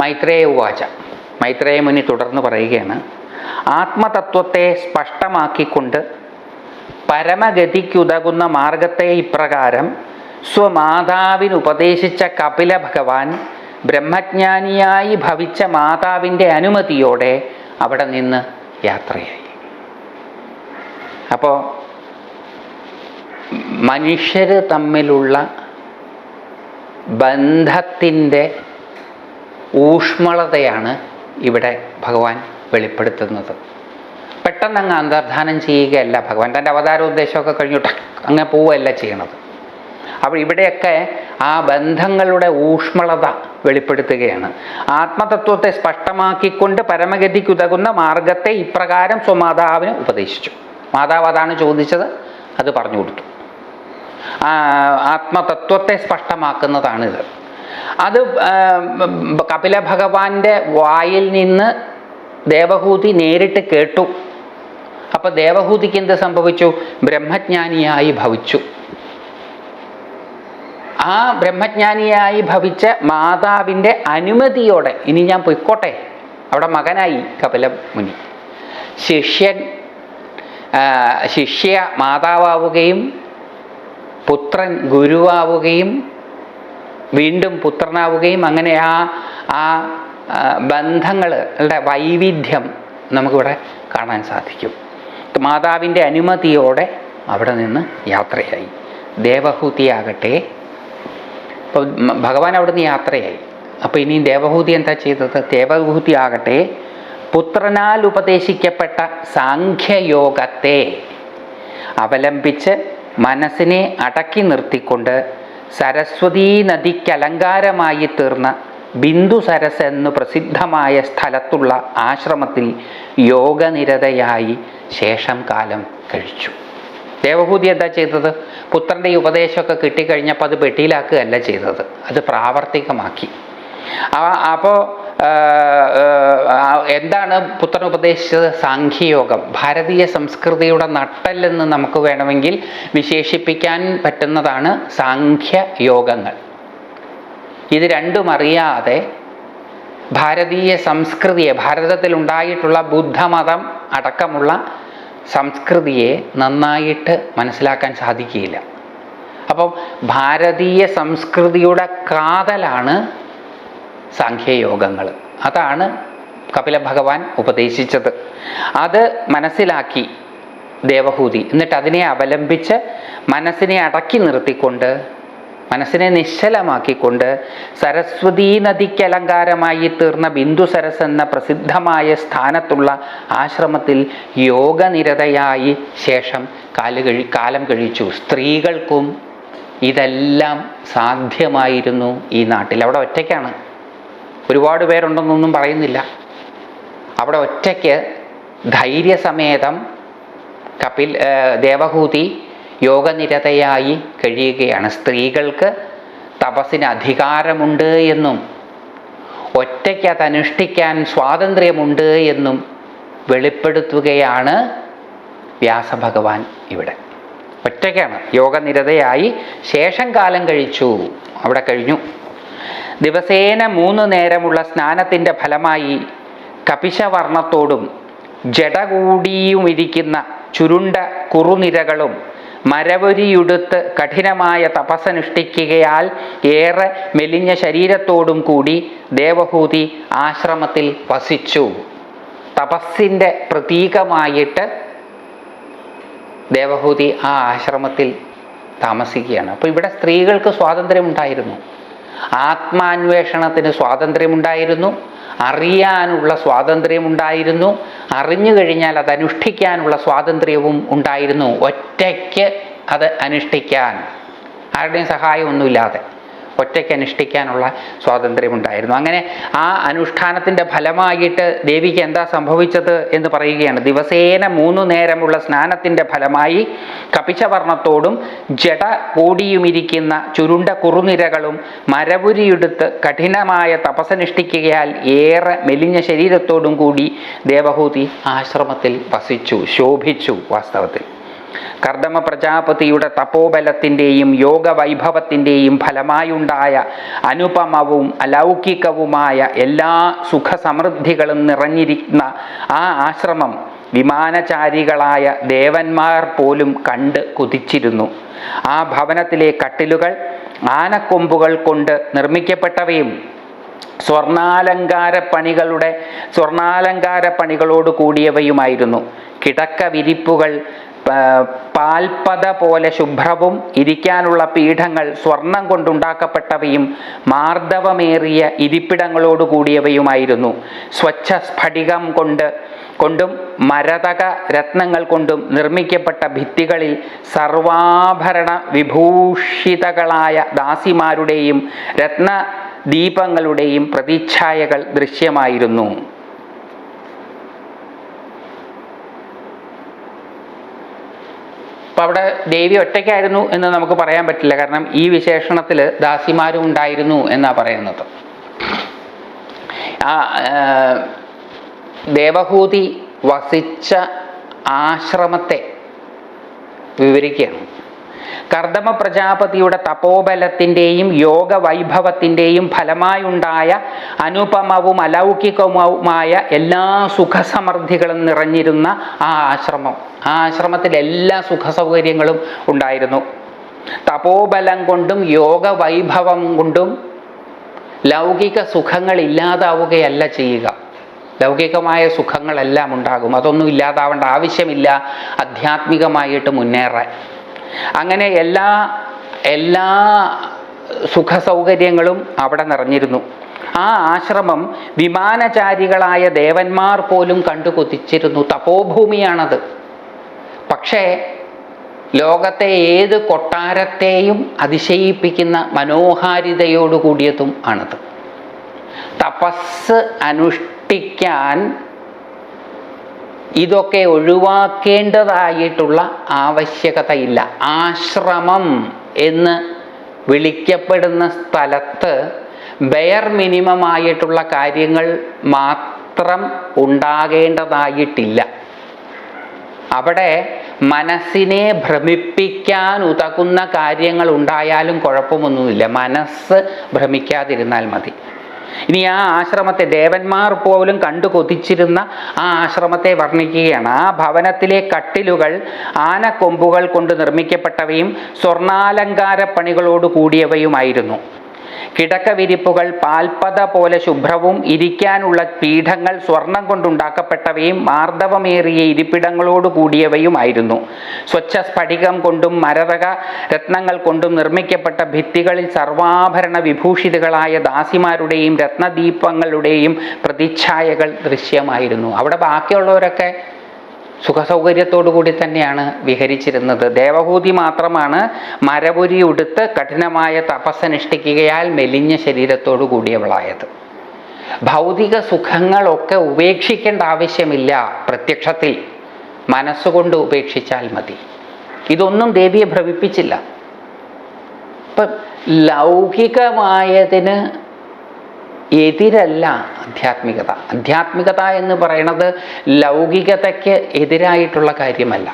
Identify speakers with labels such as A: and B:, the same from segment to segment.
A: മൈത്രേയ ഉവാച. മൈത്രേയ മുനി തുടർന്ന് പറയുകയാണ് ആത്മതത്വത്തെ സ്പഷ്ടമാക്കിക്കൊണ്ട് പരമഗതിക്കുതകുന്ന മാർഗത്തെ ഇപ്രകാരം സ്വമാതാവിനുപദേശിച്ച കപില ഭഗവാൻ ബ്രഹ്മജ്ഞാനിയായി ഭവിച്ച മാതാവിന്റെ അനുമതിയോടെ അവിടെ നിന്ന് യാത്രയായി. അപ്പോൾ മനുഷ്യർ തമ്മിലുള്ള ബന്ധത്തിന്റെ ഊഷ്മളതയാണ് ഇവിടെ ഭഗവാൻ വെളിപ്പെടുത്തുന്നത്. പെട്ടെന്ന് അങ്ങ് അന്തർധാനം ചെയ്യുകയല്ല ഭഗവാൻ. തന്റെ അവതാര ഉദ്ദേശമൊക്കെ കഴിഞ്ഞിട്ട് അങ്ങനെ പോവുകയല്ല ചെയ്യണത്. അപ്പോൾ ഇവിടെയൊക്കെ ആ ബന്ധങ്ങളുടെ ഊഷ്മളത വെളിപ്പെടുത്തുകയാണ്. ആത്മതത്വത്തെ സ്പഷ്ടമാക്കിക്കൊണ്ട് പരമഗതിക്കുതകുന്ന മാർഗത്തെ ഇപ്രകാരം സ്വമാതാവിന് ഉപദേശിച്ചു. മാതാവ് അതാണ് ചോദിച്ചത് അത് പറഞ്ഞു കൊടുത്തു. ആത്മതത്വത്തെ സ്പഷ്ടമാക്കുന്നതാണിത്. അത് കപില ഭഗവാന്റെ വായിൽ നിന്ന് ദേവഹൂതി നേരിട്ട് കേട്ടു. അപ്പൊ ദേവഹൂതിക്ക് എന്ത് സംഭവിച്ചു? ബ്രഹ്മജ്ഞാനിയായി ഭവിച്ചു. ആ ബ്രഹ്മജ്ഞാനിയായി ഭവിച്ച മാതാവിന്റെ അനുമതിയോടെ ഇനി ഞാൻ പൊയ്ക്കോട്ടെ അവിടെ മകനായി കപില മുനി. ശിഷ്യൻ ശിഷ്യ മാതാവുകയും പുത്രൻ ഗുരുവാവുകയും വീണ്ടും പുത്രനാവുകയും അങ്ങനെ ആ ആ ബന്ധങ്ങളുടെ വൈവിധ്യം നമുക്കിവിടെ കാണാൻ സാധിക്കും. മാതാവിന്റെ അനുമതിയോടെ അവിടെ നിന്ന് യാത്രയായി. ദേവഹൂതിയാകട്ടെ. അപ്പോൾ ഭഗവാൻ അവിടെ നിന്ന് യാത്രയായി. അപ്പോൾ ഇനി ദേവഹൂതി എന്താ ചെയ്തത്? ദേവഹൂതി ആകട്ടെ. പുത്രനാൽ ഉപദേശിക്കപ്പെട്ട സാഖ്യയോഗത്തെ അവലംബിച്ച് മനസ്സിനെ അടക്കി നിർത്തിക്കൊണ്ട് സരസ്വതീ നദിക്ക് അലങ്കാരമായി തീർന്ന ബിന്ദു സരസ് എന്ന് പ്രസിദ്ധമായ സ്ഥലത്തുള്ള ആശ്രമത്തിൽ യോഗനിരതയായി ശേഷം കാലം കഴിച്ചു. ദേവഭൂതി എന്താ ചെയ്തത്? പുത്രന്റെ ഉപദേശമൊക്കെ കിട്ടിക്കഴിഞ്ഞപ്പോൾ അത് പെട്ടിയിലാക്കുകയല്ല ചെയ്തത്. അത് പ്രാവർത്തികമാക്കി. അപ്പോൾ എന്താണ് പുത്രൻ ഉപദേശിച്ചത് സാഖ്യയോഗം. ഭാരതീയ സംസ്കൃതിയുടെ നട്ടല്ലെന്ന് നമുക്ക് വേണമെങ്കിൽ വിശേഷിപ്പിക്കാൻ പറ്റുന്നതാണ് സാഖ്യയോഗങ്ങൾ. ഇത് രണ്ടും അറിയാതെ ഭാരതീയ സംസ്കൃതിയെ ഭാരതത്തിൽ ഉണ്ടായിട്ടുള്ള ബുദ്ധമതം അടക്കമുള്ള സംസ്കൃതിയെ നന്നായിട്ട് മനസ്സിലാക്കാൻ സാധിക്കില്ല അപ്പം ഭാരതീയ സംസ്കൃതിയുടെ കാതലാണ് സാഖ്യയോഗങ്ങൾ. അതാണ് കപില ഭഗവാൻ ഉപദേശിച്ചത്. അത് മനസ്സിലാക്കി ദേവഹൂതി. എന്നിട്ട് അതിനെ അവലംബിച്ച് മനസ്സിനെ അടക്കി നിർത്തിക്കൊണ്ട് മനസ്സിനെ നിശ്ചലമാക്കിക്കൊണ്ട് സരസ്വതീ നദിക്ക് അലങ്കാരമായി തീർന്ന ബിന്ദു സരസ് എന്ന പ്രസിദ്ധമായ സ്ഥാനത്തുള്ള ആശ്രമത്തിൽ യോഗനിരതയായി ശേഷം കാൽ കഴി കാലം കഴിച്ചു. സ്ത്രീകൾക്കും ഇതെല്ലാം സാധ്യമായിരുന്നു ഈ നാട്ടിൽ. അവിടെ ഒറ്റയ്ക്കാണ്. ഒരുപാട് പേരുണ്ടെന്നൊന്നും പറയുന്നില്ല. അവിടെ ഒറ്റയ്ക്ക് ധൈര്യസമേതം കപിൽ ദേവഹൂതി യോഗനിരതയായി കഴിയുകയാണ്. സ്ത്രീകൾക്ക് തപസ്സിന് അധികാരമുണ്ട് എന്നും ഒറ്റയ്ക്ക് അത് അനുഷ്ഠിക്കാൻ സ്വാതന്ത്ര്യമുണ്ട് എന്നും വെളിപ്പെടുത്തുകയാണ് വ്യാസഭഗവാൻ ഇവിടെ. ഒറ്റയ്ക്കാണ്. യോഗനിരതയായി ശേഷം കാലം കഴിച്ചു. അവിടെ കഴിഞ്ഞു. ദിവസേന മൂന്ന് നേരമുള്ള സ്നാനത്തിന്റെ ഫലമായി കപിശവർണത്തോടും ജടകൂടിയുമിരിക്കുന്ന ചുരുണ്ട കുറുനിരകളും മരവരിയുടുത്ത് കഠിനമായ തപസ്സനുഷ്ഠിക്കുകയാൽ ഏറെ മെലിഞ്ഞ ശരീരത്തോടും കൂടി ദേവഭൂതി ആശ്രമത്തിൽ വസിച്ചു. തപസ്സിന്റെ പ്രതീകമായിട്ട് ദേവഭൂതി ആ ആശ്രമത്തിൽ താമസിക്കുകയാണ്. അപ്പോൾ ഇവിടെ സ്ത്രീകൾക്ക് സ്വാതന്ത്ര്യമുണ്ടായിരുന്നു. ആത്മാന്വേഷണത്തിന് സ്വാതന്ത്ര്യമുണ്ടായിരുന്നു അറിയാനുള്ള സ്വാതന്ത്ര്യമുണ്ടായിരുന്നു അറിഞ്ഞു കഴിഞ്ഞാൽ അത് അനുഷ്ഠിക്കാനുള്ള സ്വാതന്ത്ര്യവും ഉണ്ടായിരുന്നു. ഒറ്റയ്ക്ക് അത് അനുഷ്ഠിക്കാൻ ആരുടെയും സഹായമൊന്നുമില്ലാതെ. ഒറ്റയ്ക്ക് അനുഷ്ഠിക്കാനുള്ള സ്വാതന്ത്ര്യമുണ്ടായിരുന്നു. അങ്ങനെ ആ അനുഷ്ഠാനത്തിന്റെ ഫലമായിട്ട് ദേവിക്ക് എന്താ സംഭവിച്ചത് എന്ന് പറയുകയാണ്. ദിവസേന മൂന്നു നേരമുള്ള സ്നാനത്തിന്റെ ഫലമായി കപിശവർണത്തോടും ജട കൂടിയുമിരിക്കുന്ന ചുരുണ്ട കുറുനിരകളും മരപുരിയെടുത്ത് കഠിനമായ തപസനുഷ്ഠിക്കുകയാൽ ഏറെ മെലിഞ്ഞ ശരീരത്തോടും കൂടി ദേവഹൂതി ആശ്രമത്തിൽ വസിച്ചു ശോഭിച്ചു വാസ്തവത്തിൽ. കർദമ പ്രജാപതിയുടെ തപോബലത്തിന്റെയും യോഗവൈഭവത്തിന്റെയും ഫലമായുണ്ടായ അനുപമവും അലൗകികവുമായ എല്ലാ സുഖസമൃദ്ധികളും നിറഞ്ഞിരിക്കുന്ന ആ ആശ്രമം വിമാനചാരികളായ ദേവന്മാർ പോലും കണ്ട് കുതിച്ചിരുന്നു. ആ ഭവനത്തിലെ കട്ടിലുകൾ ആനക്കൊമ്പുകൾ കൊണ്ട് നിർമ്മിക്കപ്പെട്ടവയും സ്വർണാലങ്കാര പണികളുടെ സ്വർണാലങ്കാര പണികളോട് കൂടിയവയുമായിരുന്നു കിടക്ക വിരിപ്പുകൾ പാൽപ്പത പോലെ ശുഭ്രവും ഇരിക്കാനുള്ള പീഠങ്ങൾ സ്വർണം കൊണ്ടുണ്ടാക്കപ്പെട്ടവയും മാർദ്ദവമേറിയ ഇരിപ്പിടങ്ങളോട് കൂടിയവയുമായിരുന്നു. സ്വച്ഛ സ്ഫടികം കൊണ്ട് കൊണ്ടും മരതക രത്നങ്ങൾ കൊണ്ടും നിർമ്മിക്കപ്പെട്ട ഭിത്തികളിൽ സർവാഭരണ വിഭൂഷിതകളായ ദാസിമാരുടെയും രത്ന ദീപങ്ങളുടെയും പ്രതിച്ഛായകൾ ദൃശ്യമായിരുന്നു. അപ്പം അവിടെ ദേവി ഒറ്റയ്ക്കായിരുന്നു എന്ന് നമുക്ക് പറയാൻ പറ്റില്ല. കാരണം ഈ വിശേഷണത്തിൽ ദാസിമാരും ഉണ്ടായിരുന്നു എന്നാണ് പറയുന്നത്. ആ, ദേവഹൂതി വസിച്ച ആശ്രമത്തെ വിവരിക്കുകയാണ്. കർദമ പ്രജാപതിയുടെ തപോബലത്തിന്റെയും യോഗ വൈഭവത്തിന്റെയും ഫലമായുണ്ടായ അനുപമവും അലൗകികവുമായ എല്ലാ സുഖസമൃദ്ധികളും നിറഞ്ഞിരുന്ന ആ ആശ്രമം. ആ ആശ്രമത്തിൽ എല്ലാ സുഖസൗകര്യങ്ങളും ഉണ്ടായിരുന്നു. തപോബലം കൊണ്ടും യോഗ വൈഭവം കൊണ്ടും ലൗകിക സുഖങ്ങൾ ഇല്ലാതാവുകയല്ല ചെയ്യുക. ലൗകികമായ സുഖങ്ങളെല്ലാം ഉണ്ടാകും. അതൊന്നും ഇല്ലാതാവേണ്ട ആവശ്യമില്ല. ആധ്യാത്മികമായിട്ട് മുന്നേറാൻ. അങ്ങനെ എല്ലാ എല്ലാ സുഖ സൗകര്യങ്ങളും അവിടെ നിറഞ്ഞിരുന്നു. ആ ആശ്രമം വിമാനചാരികളായ ദേവന്മാർ പോലും കണ്ടു കൊതിച്ചിരുന്നു തപോഭൂമിയാണത്. പക്ഷേ ലോകത്തെ ഏത് കൊട്ടാരത്തെയും അതിശയിപ്പിക്കുന്ന മനോഹാരിതയോടുകൂടിയതും ആണത്. തപസ് അനുഷ്ഠിക്കാൻ ഇതൊക്കെ ഒഴിവാക്കേണ്ടതായിട്ടുള്ള ആവശ്യകതയില്ല. ആശ്രമം എന്ന് വിളിക്കപ്പെടുന്ന സ്ഥലത്ത് ബെയർ മിനിമം ആയിട്ടുള്ള കാര്യങ്ങൾ മാത്രം ഉണ്ടാകേണ്ടതായിട്ടില്ല. അവിടെ മനസ്സിനെ ഭ്രമിപ്പിക്കാൻ ഉതകുന്ന കാര്യങ്ങൾ ഉണ്ടായാലും കുഴപ്പമൊന്നുമില്ല. മനസ്സ് ഭ്രമിക്കാതിരുന്നാൽ മതി. ഇനി ആ ആശ്രമത്തെ ദേവന്മാർ പോലും കണ്ടു കൊതിച്ചിരുന്ന ആ ആശ്രമത്തെ വർണിക്കുകയാണ്. ആ ഭവനത്തിലെ കട്ടിലുകൾ ആനക്കൊമ്പുകൾ കൊണ്ട് നിർമ്മിക്കപ്പെട്ടവയും സ്വർണാലങ്കാര പണികളോട് കൂടിയവയുമായിരുന്നു. കിടക്ക വിരിപ്പുകൾ പാൽപ്പത പോലെ ശുഭ്രവും ഇരിക്കാനുള്ള പീഠങ്ങൾ സ്വർണം കൊണ്ടുണ്ടാക്കപ്പെട്ടവയും മാർദ്ദവമേറിയ ഇരിപ്പിടങ്ങളോട് കൂടിയവയുമായിരുന്നു. സ്വച്ഛ സ്ഫടികം കൊണ്ടും മരതക രത്നങ്ങൾ കൊണ്ടും നിർമ്മിക്കപ്പെട്ട ഭിത്തികളിൽ സർവാഭരണ വിഭൂഷിതകളായ ദാസിമാരുടെയും രത്നദീപങ്ങളുടെയും പ്രതിച്ഛായകൾ ദൃശ്യമായിരുന്നു. അവിടെ ബാക്കിയുള്ളവരൊക്കെ സുഖസൗകര്യത്തോടു കൂടി തന്നെയാണ് വിഹരിച്ചിരുന്നത്. ദേവഹൂതി മാത്രമാണ് മരപുരി ഉടുത്ത് കഠിനമായ തപസ്സനുഷ്ഠിക്കുകയാൽ മെലിഞ്ഞ ശരീരത്തോടു കൂടിയവളായത്. ഭൗതിക സുഖങ്ങളൊക്കെ ഉപേക്ഷിക്കേണ്ട ആവശ്യമില്ല. പ്രത്യക്ഷത്തിൽ മനസ്സുകൊണ്ട് ഉപേക്ഷിച്ചാൽ മതി. ഇതൊന്നും ദേവിയെ ഭ്രമിപ്പിച്ചില്ല. ഇപ്പം ലൗകികമായതിന് എതിരല്ല. ആധ്യാത്മികത. അധ്യാത്മികത എന്ന് പറയുന്നത് ലൗകികതയ്ക്ക് എതിരായിട്ടുള്ള കാര്യമല്ല.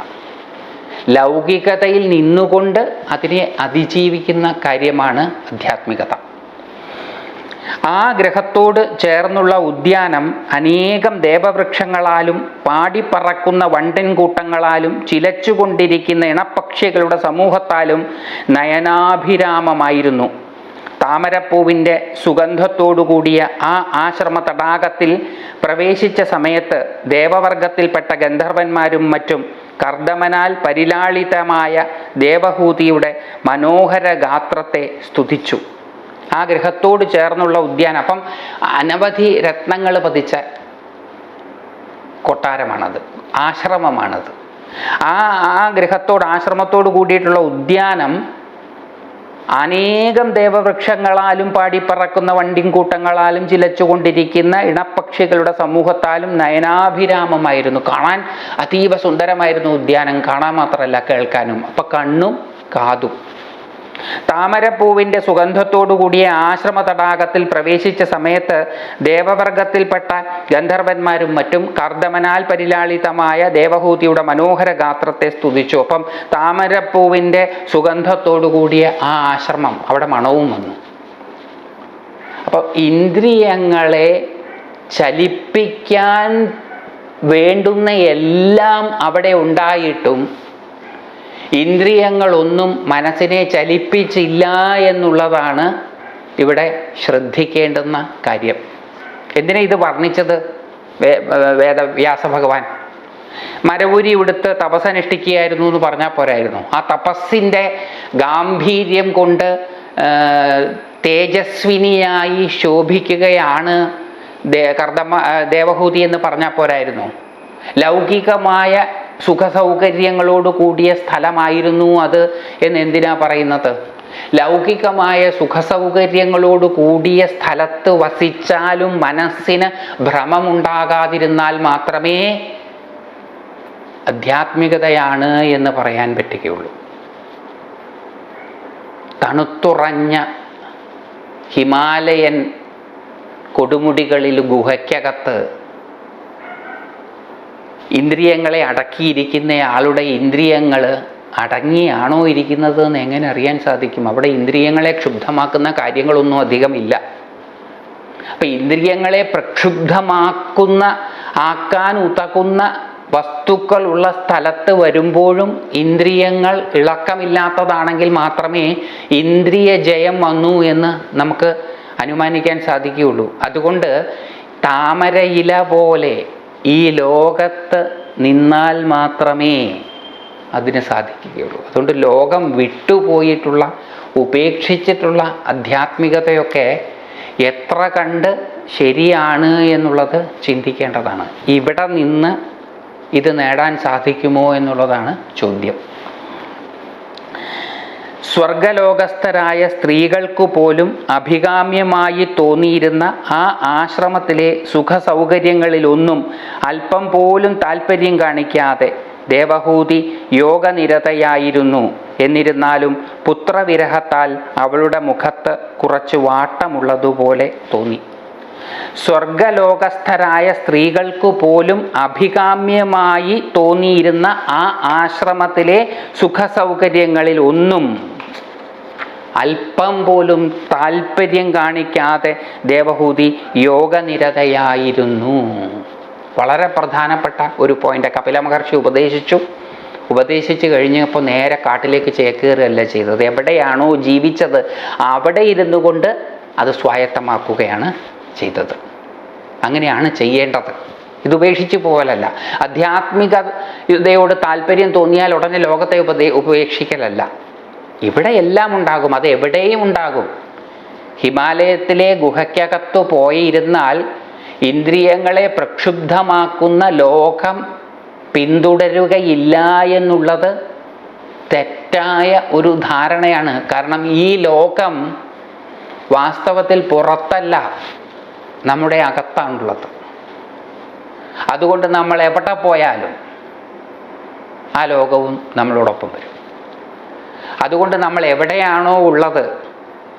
A: ലൗകികതയിൽ നിന്നുകൊണ്ട് അതിനെ അതിജീവിക്കുന്ന കാര്യമാണ് അധ്യാത്മികത ആ ഗ്രഹത്തോട് ചേർന്നുള്ള ഉദ്യാനം അനേകം ദേവവൃക്ഷങ്ങളാലും പാടിപ്പറക്കുന്ന വണ്ടൻ കൂട്ടങ്ങളാലും ചിലച്ചുകൊണ്ടിരിക്കുന്ന ഇണപ്പക്ഷികളുടെ സമൂഹത്താലും നയനാഭിരാമമായിരുന്നു. താമരപ്പൂവിന്റെ സുഗന്ധത്തോടുകൂടിയ ആ ആശ്രമ തടാകത്തിൽ പ്രവേശിച്ച സമയത്ത് ദേവവർഗത്തിൽപ്പെട്ട ഗന്ധർവന്മാരും മറ്റും കർദമനാൽ പരിലാളിതമായ ദേവഹൂതിയുടെ മനോഹര ഗാത്രത്തെ സ്തുതിച്ചു. ആ ഗൃഹത്തോട് ചേർന്നുള്ള ഉദ്യാനം. അപ്പം അനവധി രത്നങ്ങൾ പതിച്ച കൊട്ടാരമാണത്. ആശ്രമമാണത്. ആ ആ ഗൃഹത്തോട് ആശ്രമത്തോട് കൂടിയിട്ടുള്ള ഉദ്യാനം അനേകം ദേവവൃക്ഷങ്ങളാലും പാടിപ്പറക്കുന്ന വണ്ടിൻകൂട്ടങ്ങളാലും ചിലച്ചുകൊണ്ടിരിക്കുന്ന ഇണപ്പക്ഷികളുടെ സമൂഹത്താലും നയനാഭിരാമമായിരുന്നു. കാണാൻ അതീവ സുന്ദരമായിരുന്നു ഉദ്യാനം. കാണാൻ മാത്രമല്ല കേൾക്കാനും. അപ്പം കണ്ണും കാതും. താമരപ്പൂവിന്റെ സുഗന്ധത്തോടു കൂടിയ ആശ്രമ തടാകത്തിൽ പ്രവേശിച്ച സമയത്ത് ദേവവർഗത്തിൽപ്പെട്ട ഗന്ധർവന്മാരും മറ്റും കർദമനാൽ പരിലാളിതമായ ദേവഹൂതിയുടെ മനോഹര ഗാത്രത്തെ സ്തുതിച്ചു. അപ്പം താമരപ്പൂവിന്റെ സുഗന്ധത്തോടു കൂടിയ ആ ആശ്രമം അവിടെ മണവും വന്നു. അപ്പോൾ ഇന്ദ്രിയങ്ങളെ ചലിപ്പിക്കാൻ വേണ്ടുന്ന എല്ലാം അവിടെ ഉണ്ടായിട്ടും ഇന്ദ്രിയങ്ങളൊന്നും മനസ്സിനെ ചലിപ്പിച്ചില്ല എന്നുള്ളതാണ് ഇവിടെ ശ്രദ്ധിക്കേണ്ടുന്ന കാര്യം. എന്തിനാ ഇത് വർണിച്ചത്? വേദവ്യാസ ഭഗവാൻ മരവുരി ഉടുത്ത് തപസ്സനുഷ്ഠിക്കുകയായിരുന്നു എന്ന് പറഞ്ഞാൽ പോരായിരുന്നു. ആ തപസ്സിന്റെ ഗാംഭീര്യം കൊണ്ട് തേജസ്വിനിയായി ശോഭിക്കുകയാണ് കർദമ ദേവഹൂതി എന്ന് പറഞ്ഞാൽ പോരായിരുന്നു. ലൗകികമായ സുഖസൗകര്യങ്ങളോട് കൂടിയ സ്ഥലമായിരുന്നു അത് എന്ന് എന്തിനാ പറയുന്നത്? ലൗകികമായ സുഖസൗകര്യങ്ങളോട് കൂടിയ സ്ഥലത്ത് വസിച്ചാലും മനസ്സിന് ഭ്രമമുണ്ടാകാതിരുന്നാൽ മാത്രമേ ആധ്യാത്മികതയാണ് എന്ന് പറയാൻ പറ്റുകയുള്ളൂ. തണുത്തുറഞ്ഞ ഹിമാലയൻ കൊടുമുടികളിൽ ഗുഹയ്ക്കകത്ത് ഇന്ദ്രിയങ്ങളെ അടക്കിയിരിക്കുന്ന ആളുടെ ഇന്ദ്രിയങ്ങൾ അടങ്ങിയാണോ ഇരിക്കുന്നത് എന്ന് എങ്ങനെ അറിയാൻ സാധിക്കും? അവിടെ ഇന്ദ്രിയങ്ങളെ ക്ഷുബ്ധമാക്കുന്ന കാര്യങ്ങളൊന്നും അധികമില്ല. അപ്പൊ ഇന്ദ്രിയങ്ങളെ പ്രക്ഷുബ്ധമാക്കുന്ന ആക്കാൻ ഉതകുന്ന വസ്തുക്കൾ ഉള്ള സ്ഥലത്ത് വരുമ്പോഴും ഇന്ദ്രിയങ്ങൾ ഇളക്കമില്ലാത്തതാണെങ്കിൽ മാത്രമേ ഇന്ദ്രിയ ജയം വന്നു എന്ന് നമുക്ക് അനുമാനിക്കാൻ സാധിക്കുകയുള്ളൂ. അതുകൊണ്ട് താമരയില പോലെ ഈ ലോകത്ത് നിന്നാൽ മാത്രമേ അതിന് സാധിക്കുകയുള്ളൂ. അതുകൊണ്ട് ലോകം വിട്ടുപോയിട്ടുള്ള ഉപേക്ഷിച്ചിട്ടുള്ള ആധ്യാത്മികതയൊക്കെ എത്ര കണ്ട് ശരിയാണ് എന്നുള്ളത് ചിന്തിക്കേണ്ടതാണ്. ഇവിടെ നിന്ന് ഇത് നേടാൻ സാധിക്കുമോ എന്നുള്ളതാണ് ചോദ്യം. സ്വർഗലോകസ്ഥരായ സ്ത്രീകൾക്കു പോലും അഭികാമ്യമായി തോന്നിയിരുന്ന ആ ആശ്രമത്തിലെ സുഖസൗകര്യങ്ങളിലൊന്നും അല്പം പോലും താല്പര്യം കാണിക്കാതെ ദേവഹൂതി യോഗനിരതയായിരുന്നു. എന്നിരുന്നാലും പുത്രവിരഹത്താൽ അവളുടെ മുഖത്ത് കുറച്ച് വാട്ടമുള്ളതുപോലെ തോന്നി. സ്വർഗലോകസ്ഥരായ സ്ത്രീകൾക്കു പോലും അഭികാമ്യമായി തോന്നിയിരുന്ന ആ ആശ്രമത്തിലെ സുഖസൗകര്യങ്ങളിൽ ഒന്നും അല്പം പോലും താല്പര്യം കാണിക്കാതെ ദേവഹൂതി യോഗനിരതയായിരുന്നു. വളരെ പ്രധാനപ്പെട്ട ഒരു പോയിന്റ് കപില മഹർഷി ഉപദേശിച്ചു. ഉപദേശിച്ചു കഴിഞ്ഞപ്പോൾ നേരെ കാട്ടിലേക്ക് ചേക്കേറുകയല്ല ചെയ്തത്. എവിടെയാണോ ജീവിച്ചത് അവിടെ ഇരുന്നു കൊണ്ട് അത് സ്വായത്തമാക്കുകയാണ് ചെയ്തത്. അങ്ങനെയാണ് ചെയ്യേണ്ടത്. ഇത് ഉപേക്ഷിച്ച് പോകലല്ല. അധ്യാത്മികതയോട് താല്പര്യം തോന്നിയാൽ ഉടനെ ലോകത്തെ ഉപദേ ഉപേക്ഷിക്കലല്ല. ഇവിടെ എല്ലാം ഉണ്ടാകും അത് എവിടെയും ഉണ്ടാകും. ഹിമാലയത്തിലെ ഗുഹയ്ക്കകത്തു പോയിരുന്നാൽ ഇന്ദ്രിയങ്ങളെ പ്രക്ഷുബ്ധമാക്കുന്ന ലോകം പിന്തുടരുകയില്ല എന്നുള്ളത് തെറ്റായ ഒരു ധാരണയാണ്. കാരണം ഈ ലോകം വാസ്തവത്തിൽ പുറത്തല്ല നമ്മുടെ അകത്താണുള്ളത്. അതുകൊണ്ട് നമ്മൾ എവിടെ പോയാലും ആ ലോകവും നമ്മളോടൊപ്പം വരും. അതുകൊണ്ട് നമ്മൾ എവിടെയാണോ ഉള്ളത്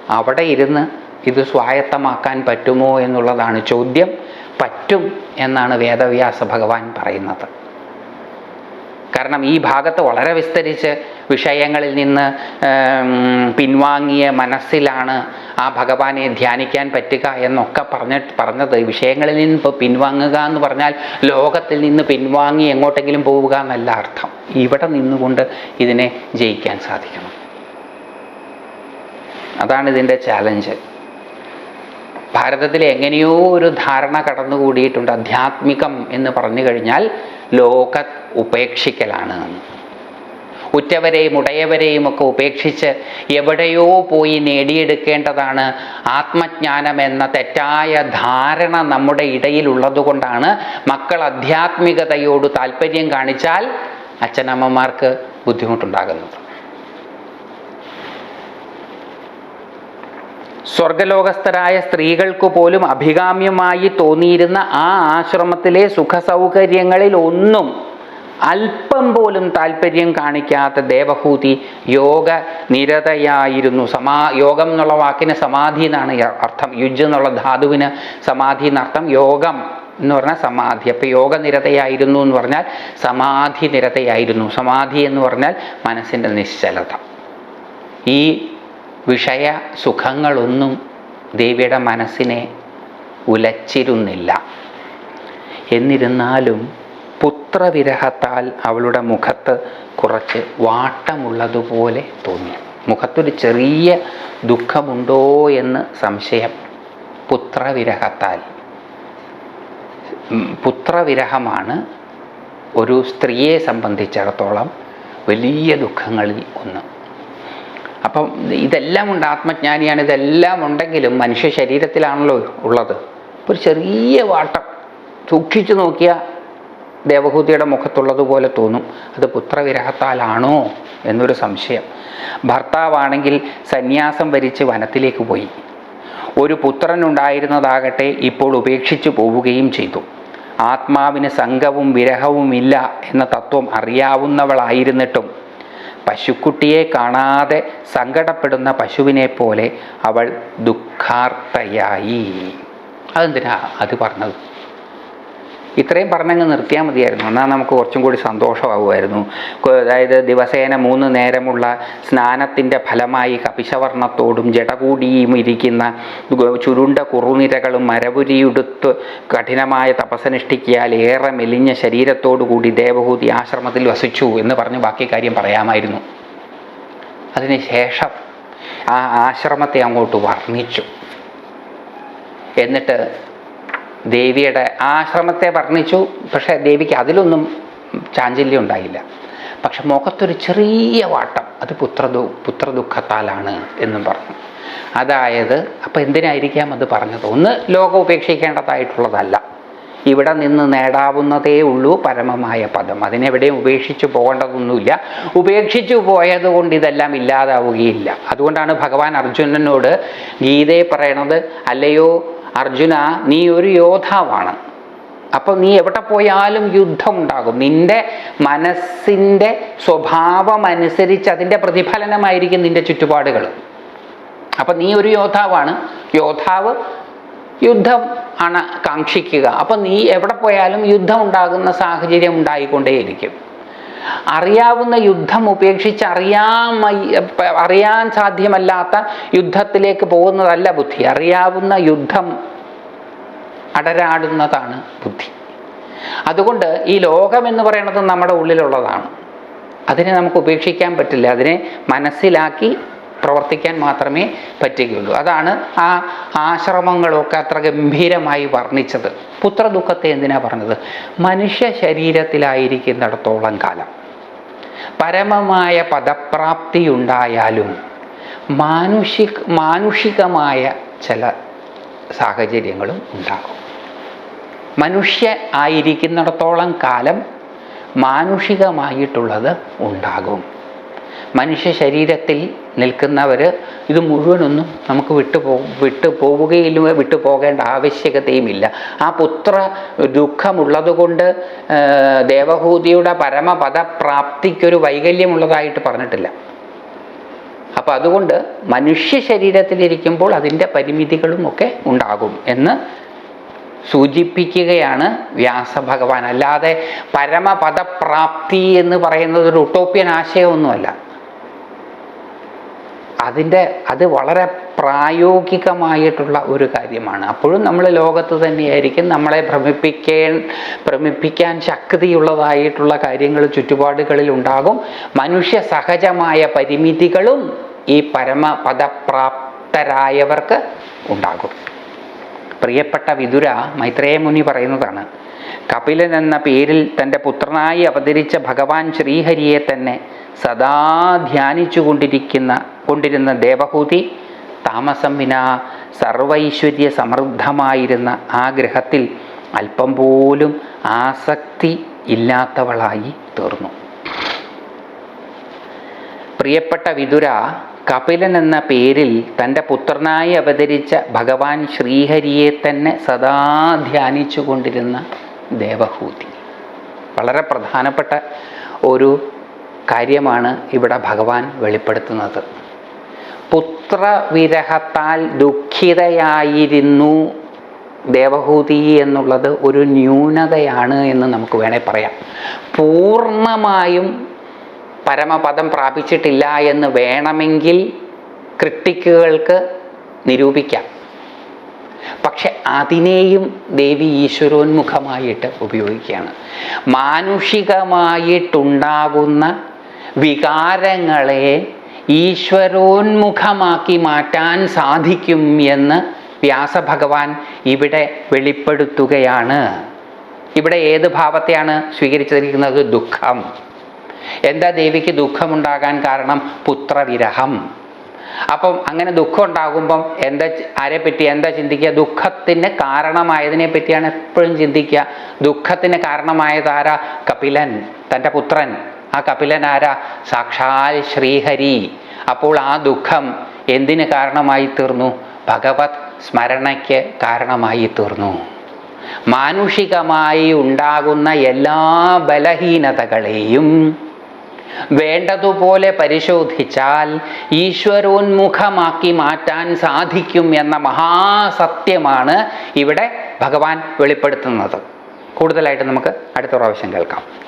A: അവിടെ ഇരുന്ന് ഇത് സ്വായത്തമാക്കാൻ പറ്റുമോ എന്നുള്ളതാണ് ചോദ്യം. പറ്റും എന്നാണ് വേദവ്യാസ ഭഗവാൻ പറയുന്നത്. കാരണം ഈ ഭാഗത്ത് വളരെ വിസ്തരിച്ച് വിഷയങ്ങളിൽ നിന്ന് പിൻവാങ്ങിയ മനസ്സിലാണ് ആ ഭഗവാനെ ധ്യാനിക്കാൻ പറ്റുക എന്നൊക്കെ പറഞ്ഞ പറഞ്ഞത്. വിഷയങ്ങളിൽ നിന്ന് പിൻവാങ്ങുക എന്ന് പറഞ്ഞാൽ ലോകത്തിൽ നിന്ന് പിൻവാങ്ങി എങ്ങോട്ടെങ്കിലും പോവുക എന്നല്ല അർത്ഥം. ഇവിടെ നിന്നുകൊണ്ട് ഇതിനെ ജയിക്കാൻ സാധിക്കണം. അതാണ് ഇതിന്റെ ചാലഞ്ച് ഭാരതത്തിൽ എങ്ങനെയോ ഒരു ധാരണ കടന്നുകൂടിയിട്ടുണ്ട്. ആധ്യാത്മികം എന്ന് പറഞ്ഞു കഴിഞ്ഞാൽ ലോക ഉപേക്ഷിക്കലാണ്. ഉറ്റവരെയും ഉടയവരെയും ഒക്കെ ഉപേക്ഷിച്ച് എവിടെയോ പോയി നേടിയെടുക്കേണ്ടതാണ് ആത്മജ്ഞാനം എന്ന തെറ്റായ ധാരണ നമ്മുടെ ഇടയിൽ ഉള്ളതുകൊണ്ടാണ് മക്കൾ ആധ്യാത്മികതയോട് താല്പര്യം കാണിച്ചാൽ അച്ഛനമ്മമാർക്ക് ബുദ്ധിമുട്ടുണ്ടാകുന്നത് സ്വർഗലോകസ്ഥരായ സ്ത്രീകൾക്ക് പോലും അഭികാമ്യമായി തോന്നിയിരുന്ന ആ ആശ്രമത്തിലെ സുഖസൗകര്യങ്ങളിൽ ഒന്നും അല്പം പോലും താല്പര്യം കാണിക്കാത്ത ദേവഹൂതി യോഗ നിരതയായിരുന്നു. സമാ യോഗം എന്നുള്ള വാക്കിന് സമാധി എന്നാണ് അർത്ഥം. യുജ് എന്നുള്ള ധാതുവിന് സമാധി എന്നർത്ഥം യോഗം. എന്ന് പറഞ്ഞാൽ സമാധി. അപ്പോൾ യോഗ നിരതയായിരുന്നു എന്ന് പറഞ്ഞാൽ സമാധി നിരതയായിരുന്നു സമാധി എന്ന് പറഞ്ഞാൽ മനസ്സിന്റെ നിശ്ചലത. ഈ വിഷയ സുഖങ്ങളൊന്നും ദേവിയുടെ മനസ്സിനെ ഉലച്ചിരുന്നില്ല. എന്നിരുന്നാലും പുത്രവിരഹത്താൽ അവളുടെ മുഖത്ത് കുറച്ച് വാട്ടമുള്ളതുപോലെ തോന്നി. മുഖത്തൊരു ചെറിയ ദുഃഖമുണ്ടോ എന്ന് സംശയം. പുത്രവിരഹത്താൽ. പുത്രവിരഹമാണ് ഒരു സ്ത്രീയെ സംബന്ധിച്ചിടത്തോളം വലിയ ദുഃഖങ്ങളിൽ ഒന്ന്. അപ്പം ഇതെല്ലാം ഉണ്ട് ആത്മജ്ഞാനിയാണ് ഇതെല്ലാം ഉണ്ടെങ്കിലും മനുഷ്യ ശരീരത്തിലാണല്ലോ ഉള്ളത്. ഒരു ചെറിയ വാട്ടം സൂക്ഷിച്ചു നോക്കിയ ദേവഹൂതിയുടെ മുഖത്തുള്ളതുപോലെ തോന്നും. അത് പുത്രവിരഹത്താലാണോ എന്നൊരു സംശയം. ഭർത്താവാണെങ്കിൽ സന്യാസം വരിച്ച് വനത്തിലേക്ക് പോയി. ഒരു പുത്രനുണ്ടായിരുന്നതാകട്ടെ ഇപ്പോൾ ഉപേക്ഷിച്ചു പോവുകയും ചെയ്തു. ആത്മാവിന് സംഘവും വിരഹവുമില്ല എന്ന തത്വം അറിയാവുന്നവളായിരുന്നിട്ടും പശുക്കുട്ടിയെ കാണാതെ സങ്കടപ്പെടുന്ന പശുവിനെ പോലെ അവൾ ദുഃഖാർത്തയായി. അതെന്തിനാ അത് പറഞ്ഞത്? ഇത്രയും പറഞ്ഞങ്ങ് നിർത്തിയാൽ മതിയായിരുന്നു. എന്നാൽ നമുക്ക് കുറച്ചും കൂടി സന്തോഷമാകുമായിരുന്നു അതായത് ദിവസേന മൂന്ന് നേരമുള്ള സ്നാനത്തിന്റെ ഫലമായി കപിശവർണത്തോടും ജടകൂടിയും ഇരിക്കുന്ന ചുരുണ്ട കുറുനിരകളും മരപുരിയുടുത്ത് കഠിനമായ തപസ്സനുഷ്ഠിക്കിയാൽ ഏറെ മെലിഞ്ഞ ശരീരത്തോടുകൂടി ദേവഹൂതി ആശ്രമത്തിൽ വസിച്ചു എന്ന് പറഞ്ഞ് ബാക്കി കാര്യം പറയാമായിരുന്നു. അതിനുശേഷം ആ ആശ്രമത്തെ അങ്ങോട്ട് വർണിച്ചു. എന്നിട്ട് ദേവിയുടെ ആശ്രമത്തെ വർണിച്ചു. പക്ഷേ ദേവിക്ക് അതിലൊന്നും ചാഞ്ചല്യം ഉണ്ടായില്ല. പക്ഷെ മുഖത്തൊരു ചെറിയ വാട്ടം അത് പുത്രദു പുത്രദുഃഖത്താലാണ് എന്നും പറഞ്ഞു. അതായത് അപ്പോൾ എന്തിനായിരിക്കാം അത് പറഞ്ഞത്? ഒന്ന് ലോകം ഉപേക്ഷിക്കേണ്ടതായിട്ടുള്ളതല്ല. ഇവിടെ നിന്ന് നേടാവുന്നതേ ഉള്ളൂ പരമമായ പദം. അതിനെവിടെയും ഉപേക്ഷിച്ചു പോകേണ്ടതൊന്നുമില്ല. ഉപേക്ഷിച്ചു പോയത് കൊണ്ട് ഇതെല്ലാം ഇല്ലാതാവുകയില്ല. അതുകൊണ്ടാണ് ഭഗവാൻ അർജുനനോട് ഗീതയെ പറയണത് അല്ലയോ അർജുന നീ ഒരു യോദ്ധാവാണ്. അപ്പം നീ എവിടെ പോയാലും യുദ്ധം ഉണ്ടാകും നിന്റെ മനസ്സിന്റെ സ്വഭാവമനുസരിച്ച് അതിന്റെ പ്രതിഫലനമായിരിക്കും നിന്റെ ചുറ്റുപാടുകൾ. അപ്പം നീ ഒരു യോദ്ധാവാണ്. യോദ്ധാവ് യുദ്ധം ആണ് കാക്ഷിക്കുക. അപ്പം നീ എവിടെ പോയാലും യുദ്ധം ഉണ്ടാകുന്ന സാഹചര്യം ഉണ്ടായിക്കൊണ്ടേയിരിക്കും. അറിയാവുന്ന യുദ്ധം ഉപേക്ഷിച്ച് അറിയാൻ അറിയാൻ സാധ്യമല്ലാത്ത യുദ്ധത്തിലേക്ക് പോകുന്നതല്ല ബുദ്ധി. അറിയാവുന്ന യുദ്ധം അടരാടുന്നതാണ് ബുദ്ധി. അതുകൊണ്ട് ഈ ലോകം എന്ന് പറയുന്നത് നമ്മുടെ ഉള്ളിലുള്ളതാണ്. അതിനെ നമുക്ക് ഉപേക്ഷിക്കാൻ പറ്റില്ല. അതിനെ മനസ്സിലാക്കി പ്രവർത്തിക്കാൻ മാത്രമേ പറ്റുകയുള്ളൂ. അതാണ് ആ ആശ്രമങ്ങളൊക്കെ അത്ര ഗംഭീരമായി വർണിച്ചത്. പുത്രദുഃഖത്തെ എന്തിനാ പറഞ്ഞത്? മനുഷ്യ ശരീരത്തിലായിരിക്കുന്നിടത്തോളം കാലം. പരമമായ പദപ്രാപ്തി ഉണ്ടായാലും മാനുഷിക മാനുഷികമായ ചില സാഹചര്യങ്ങളും ഉണ്ടാകും. മനുഷ്യ ആയിരിക്കുന്നിടത്തോളം കാലം മാനുഷികമായിട്ടുള്ളത് ഉണ്ടാകും. മനുഷ്യ ശരീരത്തിൽ നിൽക്കുന്നവർ ഇത് മുഴുവനൊന്നും നമുക്ക് വിട്ടു പോ വിട്ടു പോവുകയില്ല വിട്ടു പോകേണ്ട ആവശ്യകതയുമില്ല. ആ പുത്ര ദുഃഖമുള്ളതുകൊണ്ട് ദേവഹൂതിയുടെ പരമപദപ്രാപ്തിക്കൊരു വൈകല്യമുള്ളതായിട്ട് പറഞ്ഞിട്ടില്ല. അപ്പോൾ അതുകൊണ്ട് മനുഷ്യ ശരീരത്തിലിരിക്കുമ്പോൾ അതിന്റെ പരിമിതികളും ഒക്കെ ഉണ്ടാകും എന്ന് സൂചിപ്പിക്കുകയാണ് വ്യാസഭഗവാൻ. അല്ലാതെ പരമപദപ്രാപ്തി എന്ന് പറയുന്നത് ഒരു ഉട്ടോപ്യൻ ആശയമൊന്നുമല്ല. അതിന്റെ അത് വളരെ പ്രായോഗികമായിട്ടുള്ള ഒരു കാര്യമാണ്. അപ്പോഴും നമ്മൾ ലോകത്ത് തന്നെയായിരിക്കും നമ്മളെ ഭ്രമിപ്പിക്കേ ഭ്രമിപ്പിക്കാൻ ശക്തിയുള്ളതായിട്ടുള്ള കാര്യങ്ങൾ ചുറ്റുപാടുകളിൽ ഉണ്ടാകും. മനുഷ്യ സഹജമായ പരിമിതികളും ഈ പരമപദപ്രാപ്തരായവർക്ക് ഉണ്ടാകും. പ്രിയപ്പെട്ട വിതുര മൈത്രേയ മുനി പറയുന്നതാണ് കപിലൻ എന്ന പേരിൽ തന്റെ പുത്രനായി അവതരിച്ച ഭഗവാൻ ശ്രീഹരിയെ തന്നെ സദാ ധ്യാനിച്ചു കൊണ്ടിരിക്കുന്ന കൊണ്ടിരുന്ന ദേവഹൂതി താമസം വിനാ സർവൈശ്വര്യ സമൃദ്ധമായിരുന്ന ആ ഗ്രഹത്തിൽ അല്പം പോലും ആസക്തി ഇല്ലാത്തവളായി തീർന്നു. പ്രിയപ്പെട്ട വിതുര കപിലൻ എന്ന പേരിൽ തന്റെ പുത്രനായി അവതരിച്ച ഭഗവാൻ ശ്രീഹരിയെ തന്നെ സദാ ധ്യാനിച്ചു കൊണ്ടിരുന്ന ദേവഹൂതി. വളരെ പ്രധാനപ്പെട്ട ഒരു കാര്യമാണ് ഇവിടെ ഭഗവാൻ വെളിപ്പെടുത്തുന്നത്. പുത്രവിരഹത്താൽ ദുഃഖിതയായിരുന്നു ദേവഹൂതി എന്നുള്ളത് ഒരു ന്യൂനതയാണ് എന്ന് നമുക്ക് വേണേൽ പറയാം. പൂർണമായും പരമപദം പ്രാപിച്ചിട്ടില്ല എന്ന് വേണമെങ്കിൽ ക്രിട്ടിക്കുകൾക്ക് നിരൂപിക്കാം. പക്ഷെ അതിനെയും ദേവി ഈശ്വരോന്മുഖമായിട്ട് ഉപയോഗിക്കുകയാണ്. മാനുഷികമായിട്ടുണ്ടാകുന്ന വികാരങ്ങളെ ഈശ്വരോന്മുഖമാക്കി മാറ്റാൻ സാധിക്കും എന്ന് വ്യാസഭഗവാൻ ഇവിടെ വെളിപ്പെടുത്തുകയാണ്. ഇവിടെ ഏത് ഭാവത്തെയാണ് സ്വീകരിച്ചിരിക്കുന്നത് ദുഃഖം. എന്താ ദേവിക്ക് ദുഃഖമുണ്ടാകാൻ കാരണം? പുത്രവിരഹം. അപ്പം അങ്ങനെ ദുഃഖം ഉണ്ടാകുമ്പം എന്താ ചി- ആരെ പറ്റി എന്താ ചിന്തിക്കുക? ദുഃഖത്തിന് കാരണമായതിനെ പറ്റിയാണ് എപ്പോഴും ചിന്തിക്കുക. ദുഃഖത്തിന് കാരണമായത് ആരാ? കപിലൻ തന്റെ പുത്രൻ. ആ കപിലൻ ആരാ? സാക്ഷാൽ ശ്രീഹരി. അപ്പോൾ ആ ദുഃഖം എന്തിന് കാരണമായി തീർന്നു? ഭഗവത് സ്മരണയ്ക്ക് കാരണമായി തീർന്നു. മാനുഷികമായി ഉണ്ടാകുന്ന എല്ലാ ബലഹീനതകളെയും വേണ്ടതുപോലെ പരിശോധിച്ചാൽ ഈശ്വരോന്മുഖമാക്കി മാറ്റാൻ സാധിക്കും എന്ന മഹാസത്യമാണ് ഇവിടെ ഭഗവാൻ വെളിപ്പെടുത്തുന്നത്. കൂടുതലായിട്ട് നമുക്ക് അടുത്ത പ്രാവശ്യം കേൾക്കാം.